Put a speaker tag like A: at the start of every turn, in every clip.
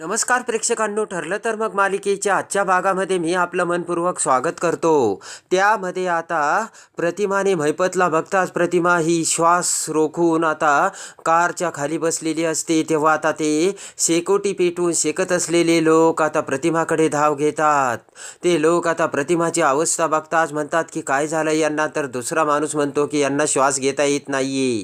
A: नमस्कार प्रेक्षकांनो ठरलं तर मग मालिकेच्या आजच्या भागामध्ये मी आपलं मनपूर्वक स्वागत करतो. त्यामध्ये आता प्रतिमाने महिपतला बघताच प्रतिमा ही श्वास रोखून आता कारच्या खाली बसलेली असते. तेव्हा आता ते शेकोटी पेटून शेकत असलेले लोक आता प्रतिमाकडे धाव घेतात. ते लोक आता प्रतिमाची अवस्था बघताच म्हणतात की काय झालं यांना? तर दुसरा माणूस म्हणतो की यांना श्वास घेता येत नाहीये.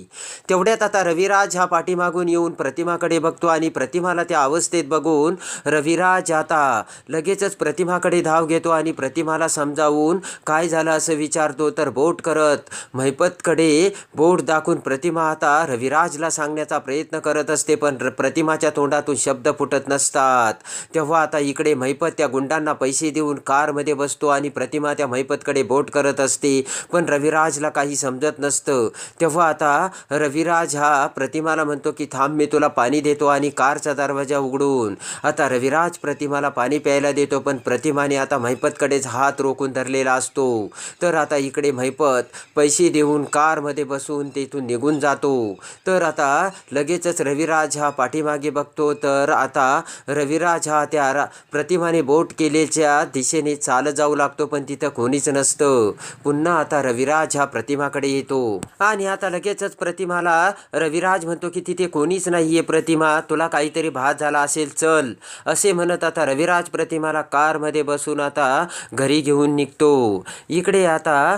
A: तेवढ्यात आता रविराज हा पाठीमागून येऊन प्रतिमाकडे बघतो आणि प्रतिमाला त्या अवस्थेत बघून रविराज आता लगेचच प्रतिमाकडे धाव घेतो आणि प्रतिमाला समजावून काय झालं असं विचारतो तर बोट करत महिपतकडे बोट दाखवून प्रतिमा आता रविराजला सांगण्याचा प्रयत्न करत असते पण र- प्रतिमाच्या तोंडातून शब्द फुटत नसतात. तेव्हा आता इकडे महिपत त्या गुंडांना पैसे देऊन कारमध्ये बसतो आणि प्रतिमा त्या महिपतकडे बोट करत असते पण रविराजला काही समजत नसतं. तेव्हा आता रविराज हा प्रतिमाला म्हणतो की थांब मी तुला पाणी देतो आणि कारचा दरवाजा उघडून आता रविराज प्रतिमाला पाणी प्यायला देतो पण प्रतिमाने आता महिपतकडेच हात रोखून धरलेला असतो. तर आता इकडे महिपत पैसे देऊन कारमध्ये बसून तेथून निघून जातो. तर आता लगेचच रविराज हा पाठीमागे बघतो. तर आता रविराज हा त्या प्रतिमाने बोट केलेच्या दिशेने चालत जाऊ लागतो पण तिथं कोणीच नसतं. पुन्हा आता रविराज हा प्रतिमाकडे येतो. आणि आता लगेचच प्रतिमाला रविराज म्हणतो की तिथे कोणीच नाहीये प्रतिमा. तुला काहीतरी भात झाला असेल चल. असे म्हणत आता रविराज प्रतिमाला कारमध्ये बसून आता घरी घेऊन निघतो. इकडे आता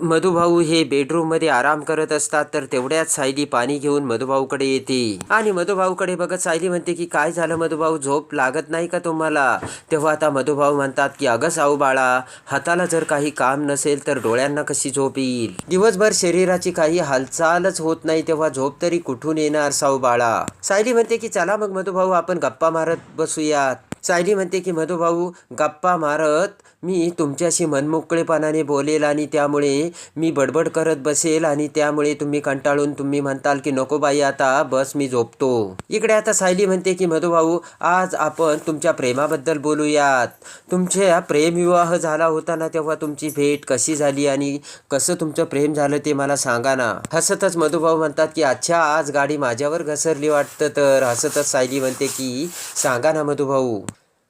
A: मधुभाऊ हे बेडरूममध्ये आराम करत असतात तर तेवढ्याच सायली पाणी घेऊन मधुभाऊकडे येते. आणि मधुभाऊकडे बघत सायली म्हणते की काय झालं मधुभाऊ? झोप लागत नाही का तुम्हाला? तेव्हा आता मधुभाऊ म्हणतात की अगं साऊ बाळा हाताला जर काही काम नसेल तर डोळ्यांना कशी झोप येईल? दिवसभर शरीराची काही हालचालच होत नाही तेव्हा झोप तरी कुठून येणार साऊ बाळा? सायली म्हणते की चला मग मधुभाऊ आपण गप्पा मारत बसूयात. सायली म्हणते की मधुभाऊ गप्पा मारत मी तुमच्याशी मनमोकळेपणाने बोलेल आणि त्यामुळे मी बडबड करत बसेल आणि त्यामुळे तुम्ही कंटाळून तुम्ही म्हणताल की नको बाई आता बस मी झोपतो. इकडे आता सायली म्हणते की मधुभाऊ आज आपण तुमच्या प्रेमाबद्दल बोलूयात. तुमच्या प्रेमविवाह झाला होता ना तेव्हा तुमची भेट कशी झाली आणि कसं तुमचं प्रेम झालं ते मला सांगा ना. हसतच मधुभाऊ म्हणतात की अच्छा आज गाडी माझ्यावर घसरली वाटतं. तर हसतच सायली म्हणते की सांगा ना मधुभाऊ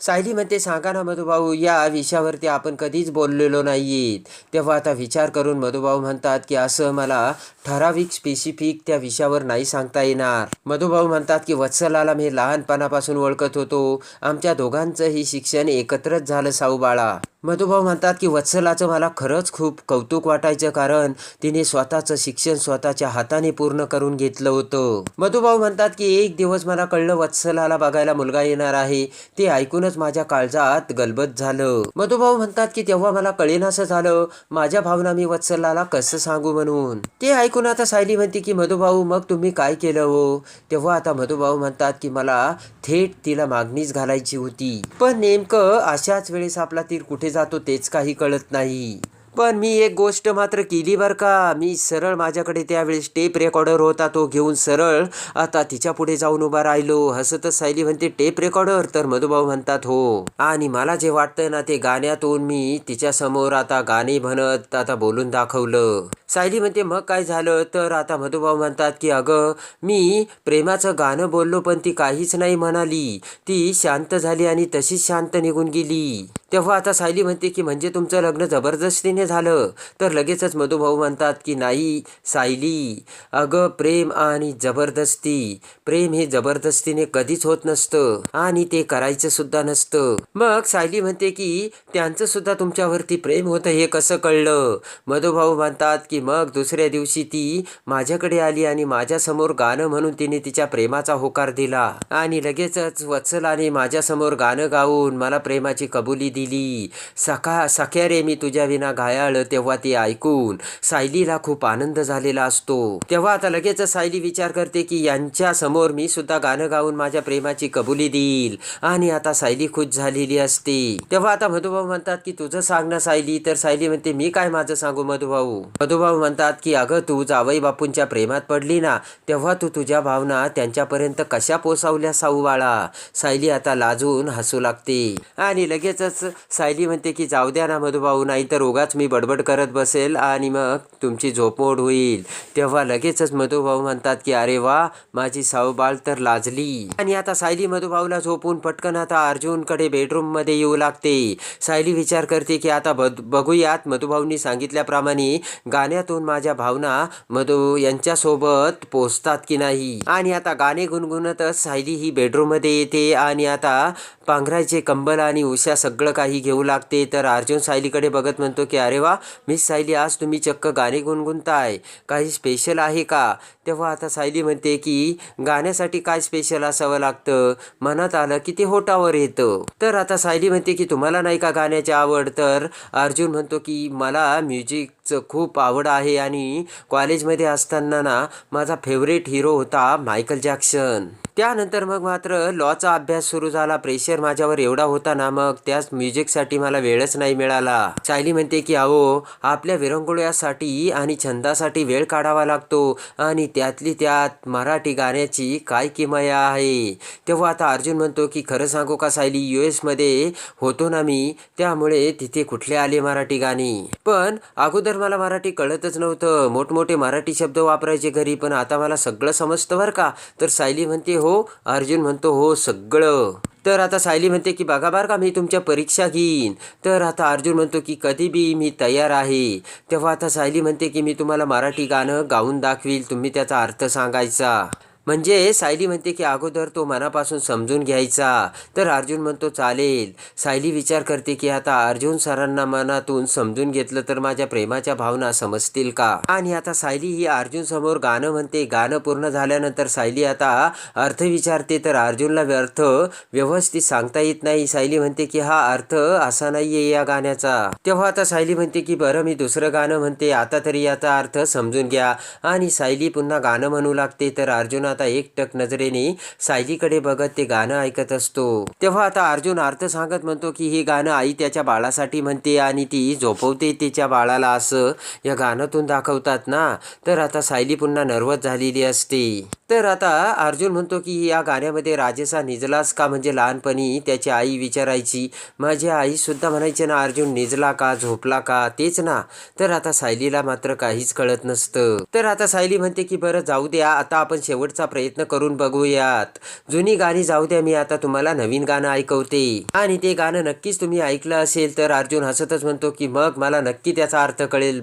A: सायली म्हणते सांगा ना मधुभाऊ या विषयावरती आपण कधीच बोललेलो नाहीयेत. तेव्हा आता विचार करून मधुभाऊ म्हणतात की असं मला ठराविक स्पेसिफिक त्या विषयावर नाही सांगता येणार. मधुभाऊ म्हणतात की वत्सलाला मी लहानपणापासून ओळखत होतो. आमच्या दोघांचंही शिक्षण एकत्रच झालं साऊ बाळा मधुभाऊ म्हणतात की वत्सलाचं मला खरंच खूप कौतुक वाटायचं कारण तिने स्वतःचं शिक्षण स्वतःच्या हाताने पूर्ण करून घेतलं होतं. मधुभाऊ म्हणतात की एक दिवस मला कळलं वत्सलाला बघायला मुलगा येणार आहे. ते ऐकूनच माझ्या काळजात गलबत झालं. मधुभाऊ म्हणतात की तेव्हा मला कळेनासं झालं. माझ्या भावना मी वत्सलाला कसं सांगू म्हणून? ते ऐकून आता सायली म्हणते की मधुभाऊ मग तुम्ही काय केलं हो? तेव्हा आता मधुभाऊ म्हणतात की मला थेट तिला मागणीच घालायची होती. पण नेमकं अशाच वेळेस आपला तीर कुठे जातो तेच काही कळत नाही. पण मी एक गोष्ट मात्र केली बरं का. मी सरळ माझ्याकडे त्यावेळेस टेप रेकॉर्डर होता तो घेऊन सरळ आता तिच्या पुढे जाऊन उभा राहिलो. हसतच सायली म्हणते टेप रेकॉर्डर तर मधुभाऊ म्हणतात हो. आणि मला जे वाटतं ना ते गाण्यातून मी तिच्या समोर आता गाणे म्हणत आता बोलून दाखवलं. सायली म्हणते मग काय झालं? तर आता मधुभाऊ म्हणतात की अगं मी प्रेमाचं गाणं बोललो पण ती काहीच नाही म्हणाली. ती शांत झाली आणि तशीच शांत निघून गेली. तेव्हा आता सायली म्हणते की म्हणजे तुमचं लग्न जबरदस्तीने झालं. तर लगेचच मधुभाऊ म्हणतात की नाही सायली अगं प्रेम आणि जबरदस्ती. प्रेम हे जबरदस्तीने कधीच होत नसतं आणि ते करायचं सुद्धा नसतं. मग सायली म्हणते की त्यांचं सुद्धा तुमच्यावरती प्रेम होतं हे कसं कळलं? मधुभाऊ म्हणतात की मग दुसऱ्या दिवशी ती माझ्याकडे आली आणि माझ्यासमोर गाणं म्हणून तिने तिच्या प्रेमाचा होकार दिला आणि लगेचच वत्सलाने माझ्यासमोर गाणं गाऊन मला प्रेमाची कबुली दिली. सखा सख्या रे मी तुझ्या विना घायाळ तेव्हा ती ऐकून सायलीला खूप आनंद झालेला असतो. तेव्हा आता लगेच सायली विचार करते की यांच्या समोर मी सुद्धा गाणं गाऊन माझ्या प्रेमाची कबुली देईल. आणि आता सायली खुश झालेली असते. तेव्हा आता मधुभाऊ म्हणतात की तुझं सांग ना सायली. तर सायली म्हणते मी काय माझं सांगू मधुभाऊ? मधुभाऊ मधुभाऊ म्हणतात की अगं तू जावई बापूंच्या प्रेमात पडली ना तेव्हा तू तुझ्या भावना त्यांच्यापर्यंत कशा पोसावल्या साऊ बाळा? सायली आता लाजून हसू लागते. आणि लगेचच सायली म्हणते की जाऊ द्या ना मधुभाऊ नाही तर उगाच मी बडबड करत बसेल आणि मग तुमची झोपमोड होईल. तेव्हा लगेचच मधुभाऊ म्हणतात की अरे वा माझी सावबाळ तर लाजली. आणि आता सायली मधुभाऊला झोपून पटकन आता अर्जुनकडे बेडरूममध्ये येऊ लागते. सायली विचार करते की आता बघूयात. मधुभाऊंनी सांगितल्याप्रमाणे गाण्यातून माझ्या भावना मधु यांच्यासोबत पोचतात की नाही. आणि आता गाणे गुणगुणतच सायली ही बेडरूममध्ये येते आणि आता पांघरायचे कंबल आणि उशा सगळं काही घेऊ लागते. तर अर्जुन सायलीकडे बघत म्हणतो की अरे वा मिस सायली आज तुम्ही चक्क गाणे गुणगुणताय. काही स्पेशल आहे का? तेव्हा आता सायली म्हणते की गाण्यासाठी काय स्पेशल असावं लागतं? मनात आलं की ते होटावर येतं. तर आता सायली म्हणते की तुम्हाला नाही का गाण्याची आवड? तर अर्जुन म्हणतो की मला म्युझिकचं खूप आवड आहे आणि कॉलेजमध्ये असताना ना माझा फेवरेट हिरो होता मायकल जॅक्सन त्यानंतर मग मात्र लॉचा अभ्यास सुरू झाला. प्रेशर माझ्यावर एवढा होता ना मग त्याच म्युझिकसाठी मला वेळच नाही मिळाला. सायली म्हणते की अहो आपल्या विरंगुळ्यासाठी आणि छंदासाठी वेळ काढावा लागतो आणि त्यातली त्यात मराठी गाण्याची काय किमया आहे? तेव्हा आता अर्जुन म्हणतो की खरं सांगू का सायली यू एसमध्ये होतो ना मी त्यामुळे तिथे कुठले आले मराठी गाणी? पण अगोदर मला मराठी कळतच नव्हतं. मोठमोठे मराठी शब्द वापरायचे घरी पण आता मला सगळं समजतं बरं का. तर सायली म्हणते हो हो अर्जुन म्हणतो हो सगळं. तर आता सायली म्हणते की बघा बार का मी तुमच्या परीक्षा घेईन. तर आता अर्जुन म्हणतो की कधी बी मी तयार आहे. तेव्हा आता सायली म्हणते की मी तुम्हाला मराठी गाणं गाऊन दाखवील तुम्ही त्याचा अर्थ सांगायचा. म्हणजे सायली म्हणते की अगोदर तो मनापासून समजून घ्यायचा तर अर्जुन म्हणतो चालेल. सायली विचार करते की आता अर्जुन सरांना मनातून समजून घेतलं तर माझ्या प्रेमाच्या भावना समजतील का? आणि आता सायली ही अर्जुन समोर गाणं म्हणते. गाणं पूर्ण झाल्यानंतर सायली आता अर्थ विचारते तर अर्जुनला अर्थ व्यवस्थित सांगता येत नाही. सायली म्हणते की हा अर्थ असा नाहीये या गाण्याचा. तेव्हा आता सायली म्हणते की बरं मी दुसरं गाणं म्हणते. आता तरी याचा अर्थ समजून घ्या. आणि सायली पुन्हा गाणं म्हणू लागते तर अर्जुन आता एकटक नजरेने सायलीकडे बघत ते गाणं ऐकत असतो. तेव्हा आता अर्जुन अर्थ सांगत म्हणतो की हे गाणं आई त्याच्या बाळासाठी म्हणते आणि ती झोपवते तिच्या बाळाला असं या गाण्यातून दाखवतात ना. तर आता सायली पुन्हा नर्वस झालेली असते. तर आता अर्जुन म्हणतो की या गाण्यामध्ये राजेसा निजलास का? म्हणजे लहानपणी त्याची आई विचारायची. माझी आई सुद्धा म्हणायची ना अर्जुन निजला का? झोपला का? तेच ना. तर आता सायलीला मात्र काहीच कळत नसतं. तर आता सायली म्हणते की बरं जाऊ द्या. आता आपण शेवटचा प्रयत्न करून बघूयात. जुनी गाणी जाऊ द्या मी आता तुम्हाला नवीन गाणं ऐकवते. आणि ते गाणं नक्कीच तुम्ही ऐकलं असेल तर अर्जुन हसतच म्हणतो की मग मला नक्की त्याचा अर्थ कळेल.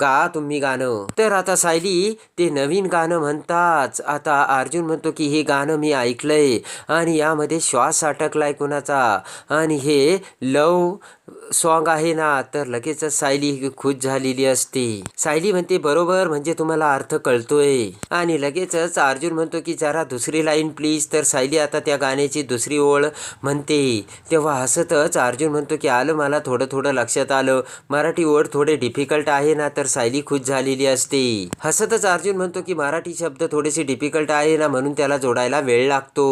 A: गा तुम्ही गाणं. तर आता सायली ते नवीन गाणं म्हणताच आता अर्जुन म्हणतो की हे गाणं मी ऐकलंय. आणि यामध्ये श्वास अटकलाय कुणाचा? आणि हे लव सॉन्ग आहे ना तर लगेचच सायली खुश झालेली असते. सायली म्हणते बरोबर म्हणजे तुम्हाला अर्थ कळतोय. आणि लगेचच अर्जुन म्हणतो की जरा दुसरी लाईन प्लीज. तर सायली आता त्या गाण्याची दुसरी ओळ म्हणते. तेव्हा हसतच अर्जुन म्हणतो की आलं मला थोडं थोडं लक्षात आलं. मराठी ओळ थोडे डिफिकल्ट आहे ना तर सायली खुश झालेली असते. हसतच अर्जुन म्हणतो की मराठी शब्द थोडेसे डिफिकल्ट आहे ना म्हणून त्याला जोडायला वेळ लागतो.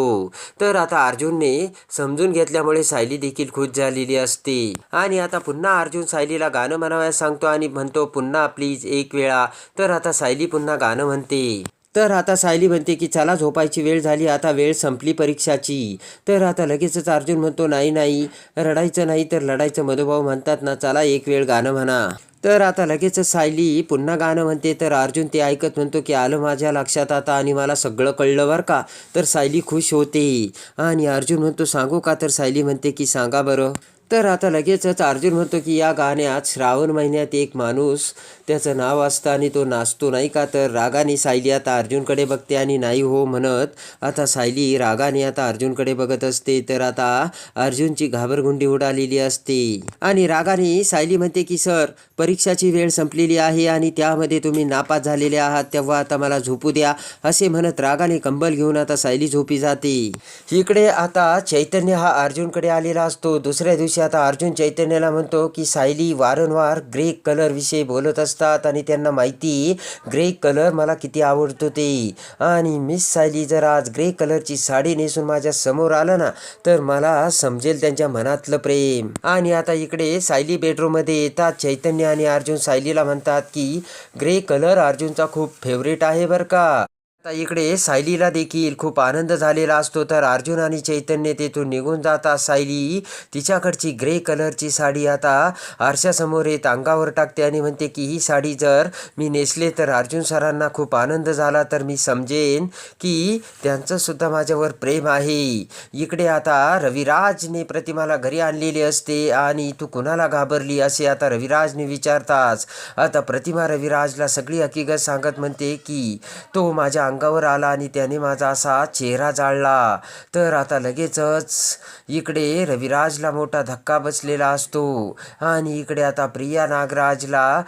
A: तर आता अर्जुनने समजून घेतल्यामुळे सायली देखील खुश झालेली असते. आणि आता पुन्हा अर्जुन सायलीला गाणं म्हणावयास सांगतो आणि म्हणतो पुन्हा प्लीज एक वेळा. तर आता सायली पुन्हा गाणं म्हणते. तर आता सायली म्हणते की चला झोपायची वेळ झाली आता वेळ संपली परीक्षाची. तर आता लगेचच अर्जुन म्हणतो नाही नाही रडायचं नाही तर लढायचं मधुभाऊ म्हणतात ना चला एक वेळ गाणं म्हणा. तर आता लगेचच सायली पुन्हा गाणं म्हणते तर अर्जुन ते ऐकत म्हणतो की आलं माझ्या लक्षात आता आणि मला सगळं कळलं बरं का. तर सायली खुश होते. आणि अर्जुन म्हणतो सांगू का? तर सायली म्हणते की सांगा बरं. तर आता लगेचच अर्जुन म्हणतो की या गाण्यात श्रावण महिन्यात एक माणूस त्याचं नाव असतं आणि तो नाचतो नाही का? तर रागाने सायली आता अर्जुनकडे बघते आणि नाही हो म्हणत. आता सायली रागाने आता अर्जुनकडे बघत असते. तर आता अर्जुनची घाबरगुंडी उडालेली असते. आणि रागाने सायली म्हणते की सर परीक्षाची वेळ संपलेली आहे आणि त्यामध्ये तुम्ही नापास झालेले आहात तेव्हा आता मला झोपू द्या. असे म्हणत रागाने कंबल घेऊन आता सायली झोपी जाते. इकडे आता चैतन्य हा अर्जुनकडे आलेला असतो. दुसऱ्या दिवशी दिवशी आता अर्जुन चैतन्याला म्हणतो की सायली वारंवार ग्रे कलरविषयी बोलत असतात आणि त्यांना माहिती ग्रे कलर मला किती आवडतो ते. आणि मिस सायली जर आज ग्रे कलरची साडी नेसून माझ्यासमोर आलं ना तर मला समजेल त्यांच्या मनातलं प्रेम. आणि आता इकडे सायली बेडरूममध्ये येतात. चैतन्य आणि अर्जुन सायलीला म्हणतात की ग्रे कलर अर्जुनचा खूप फेवरेट आहे बरं का. आता इकडे सायलीला देखील खूप आनंद झालेला असतो. तर अर्जुन आणि चैतन्य तेथून निघून जातात. सायली तिच्याकडची ग्रे कलरची साडी आता आरशासमोर येत अंगावर टाकते आणि म्हणते की ही साडी जर मी नेसले तर अर्जुन सरांना खूप आनंद झाला. तर मी समजेन की त्यांचंसुद्धा माझ्यावर प्रेम आहे. इकडे आता रविराजने प्रतिमाला घरी आणलेली असते आणि तू कुणाला घाबरली असे आता रविराजने विचारताच. आता प्रतिमा रविराजला सगळी हकीकत सांगत म्हणते की तो माझ्या अंगावर आला आणि त्याने माझा असा चेहरा जाळला. तर आता लगेचच इकडे रविराजला मोठा धक्का बसलेला असतो. आणि इकडे आता प्रिया नागराजला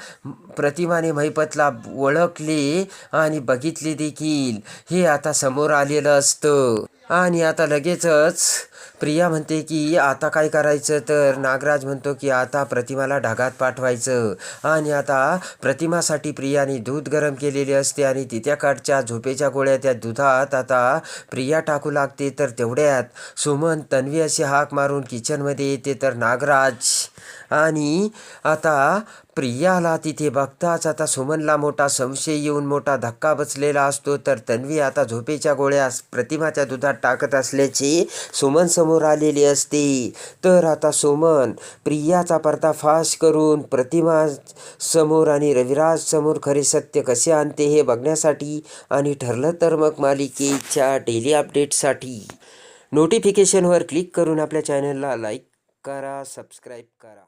A: प्रतिमाने महिपतला ओळखले आणि बघितले देखील. हे आता समोर आलेलं असतं. आणि आता लगेचच प्रिया म्हणते की आता काय करायचं? तर नागराज म्हणतो की आता प्रतिमाला ढगात पाठवायचं. आणि आता प्रतिमासाठी प्रियाने दूध गरम केलेले असते आणि तिच्याकडच्या झोपेच्या गोळ्या त्या दुधात आता प्रिया टाकू लागते तर तेवढ्यात सुमन तन्वी अशी हाक मारून किचनमध्ये येते तर नागराज आणि आता प्रियाला तिथे बघताच आता सुमनला मोठा संशय येऊन मोठा धक्का बसलेला असतो. तर तन्वी आता झोपेच्या गोळ्या प्रतिमाच्या दुधात टाकत असल्याचे सुमन समोर आलेली असते. तर आता सोमन प्रियाचा पर्दाफाश करून प्रतिमा समोर आणि रविराज समोर खरे सत्य कसे आणते हे बघण्यासाठी आणि ठरलं तर मग मालिकेच्या डेली अपडेटसाठी नोटिफिकेशनवर क्लिक करून आपल्या चॅनलला लाईक करा सबस्क्राईब करा.